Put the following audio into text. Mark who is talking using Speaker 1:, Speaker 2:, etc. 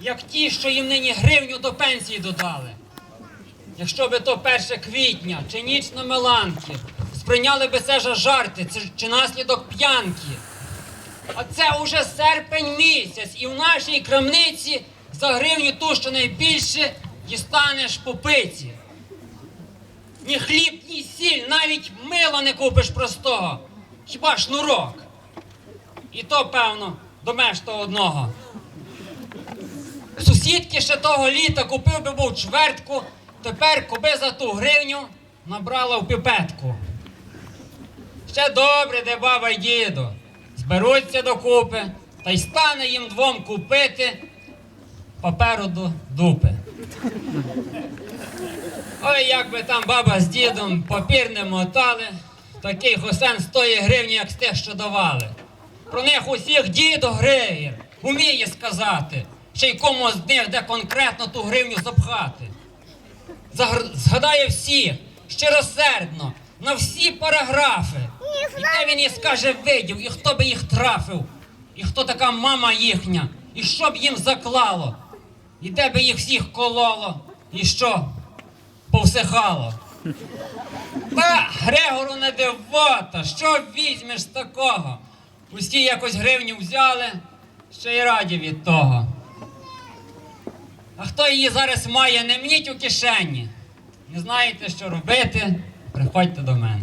Speaker 1: як ті, що їм нині гривню до пенсії додали. Якщо би то 1 квітня чи ніч на Меланки, сприйняли би це за жарти чи наслідок п'янки. А це уже серпень місяць, і в нашій крамниці за гривню ту, що найбільше, дістанеш по пиці. Ні хліб, ні сіль, навіть мило не купиш простого. Хіба шнурок? І то, певно, до меж одного. Сусідки ще того літа купив би був чвертку, тепер куби за ту гривню набрала в піпетку. Ще добре, де баба й діду. Зберуться докупи, та й стане їм двом купити паперу до дупи. Ой, як би там баба з дідом папір не мотали, такий хосен з гривні, як з тих, що давали. Про них усіх дідо греє, уміє сказати, ще й кому з них де конкретно ту гривню запхати. Згадає всіх, щиросердно, на всі параграфи. І де він їй скаже видів, і хто би їх трафив, і хто така мама їхня, і що б їм заклало, і де би їх всіх кололо, і що повсихало. Та Грегору не дивота, що візьмеш з такого? Усі якось гривню взяли, ще й раді від того. А хто її зараз має, не мніть у кишені. Не знаєте, що робити, приходьте до мене.